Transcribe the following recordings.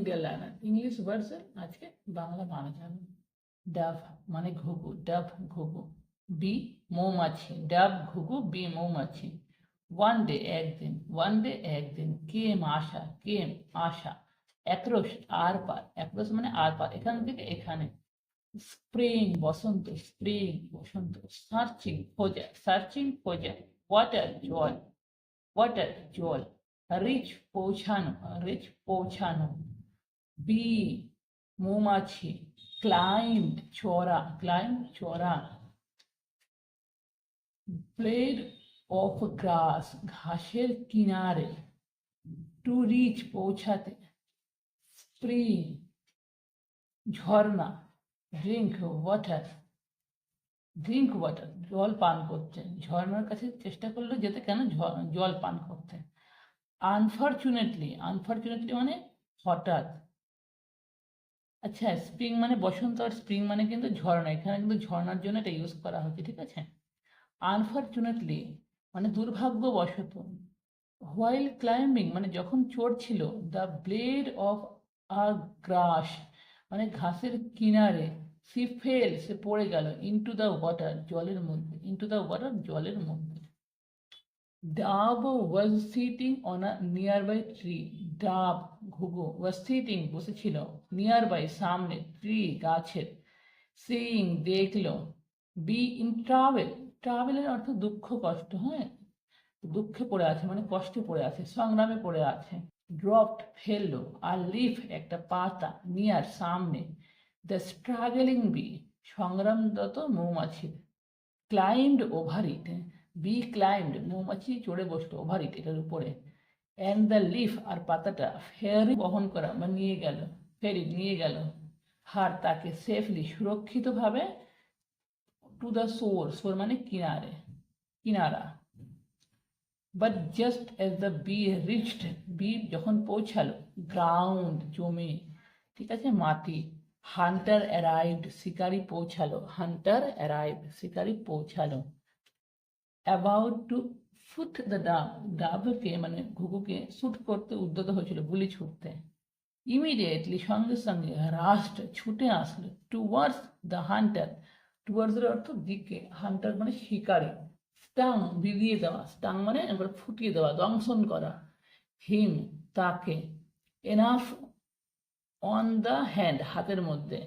India learner English version আজকে বাংলা মানে জানো ডাব মানে ঘুঘু। ডাব, ঘুঘু। বি, মৌমাছি। ডাব, ঘুঘু। বি, মৌমাছি। ওয়ান ডে একদিন ওয়ান ডে একদিন কেম আশা? কেম আশা? একরস আর পার একরস মানে আর পার এখান থেকে এখানে। স্প্রিং, বসন্ত। স্প্রিং, বসন্ত। সার্চিং, খোঁজা। সার্চিং, খোঁজা। ওয়াটার জল। ওয়াটার জল। রিচ পৌঁছানো। রিচ পৌঁছানো। বি মৌমাছি ক্লাইম্ব চড়া ক্লাইম্ব চড়া ব্লেড অফ গ্রাস ঘাসের কিনারে টু রিচ পৌঁছাতে স্প্রিং ঝর্ণা ড্রিঙ্ক ওয়াটার ড্রিঙ্ক ওয়াটার জল পান করতে ঝর্ণার কাছে চেষ্টা করল যেতে কেন জল পান করতে। আনফর্চুনেটলি আনফর্চুনেটলি মানে হঠাৎ আচ্ছা স্প্রিং মানে বসন্ত আর স্প্রিং মানে কিন্তু ঝর্ণা। এখানে কিন্তু ঝর্ণার জন্য এটা ইউজ করা হচ্ছে ঠিক আছে? আনফর্চুনেটলি মানে দুর্ভাগ্যবশত হোয়াইল ক্লাইম্বিং মানে যখন চড়ছিল the blade of a grass মানে ঘাসের কিনারে সি ফেল সে পড়ে গেল ইনটু দ্য ওয়াটার জলের মধ্যে ইনটু দ্য ওয়াটার জলের মধ্যে। Was sitting on a nearby tree dove was ওয়াজ সিটিং বসেছিল বাই সামনে ট্রি গাছের। সিইং দেখল। বি ইন ট্রাভেল ট্রাভেলের অর্থ দুঃখ, কষ্ট হ্যাঁ? দুঃখে পড়ে আছে মানে কষ্টে পড়ে আছে, সংগ্রামে পড়ে আছে। ড্রপড ফেলল। আর লিফ একটা পাতা নিয়ার সামনে। দ্য স্ট্রাগলিং বি সংগ্রামরত মৌমাছি। Climbed over it bee climbed মৌমাছি চড়ে বসল ওভার ইট এটার উপরে। অ্যান্ড দ্য লিফ আর পাতাটা ফেয়ারি বহন করা, বা নিয়ে গেল ফেরি নিয়ে গেল। হার তাকে সেফলি সুরক্ষিতভাবে টু দ্য সোর সোর মানে কিনারে, কিনারা। But just as the bee reached bee যখন পৌঁছালো গ্রাউন্ড জমি, ঠিক আছে, মাটি হান্টার অ্যারাইভড শিকারি পৌঁছালো হান্টার অ্যারাইভড শিকারি পৌঁছালো। অ্যাবাউট টু ফুট দ্য ডাব ডাবকে মানে ঘুঘুকে শুট করতে উদ্যত হয়েছিল গুলি ছুটতে। ইমিডিয়েটলি সঙ্গে সঙ্গে রাস্ট ছুটে আসলো টুয়ার্ডস দ্য হান্টার টুয়ার্ডস এর অর্থ দিকে। হান্টার মানে শিকারি। স্টাং বিলিয়ে দেওয়া। স্টাং মানে একবার ফুটিয়ে দেওয়া, দংশন করা। হিম তাকে। এনাফ অন দ্য হ্যান্ড হাতের মধ্যে।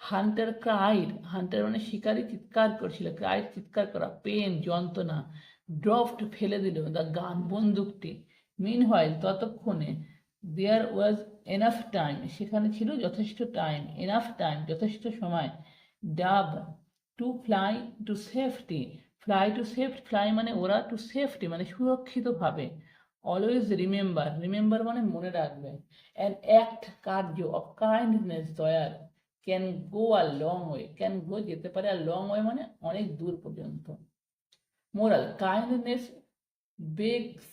হান্টার ক্রাইড হান্টার মানে শিকারি চিৎকার করছিল। ক্রাইড চিৎকার করা পেন যন্ত্রণা ড্রফট ফেলে দিল দ্য গান, বন্দুকটি। মিন হোয়াইল ততক্ষণে দেয়ার ওয়াজ এনাফ টাইম সেখানে ছিল যথেষ্ট টাইম এনাফ টাইম যথেষ্ট সময়। Dove to fly to safety fly to safe fly মানে ওরা টু সেফটি মানে সুরক্ষিতভাবে। অলওয়েজ রিমেম্বার রিমেম্বার মানে মনে রাখবে। অ্যান অ্যাক্ট কার্য অফ কাইন্ডনেস দয়ার। Can go a long way can go যেতে পারে আর লং ওয়ে মানে অনেক দূর পর্যন্ত। Moral kindness bags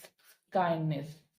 kindness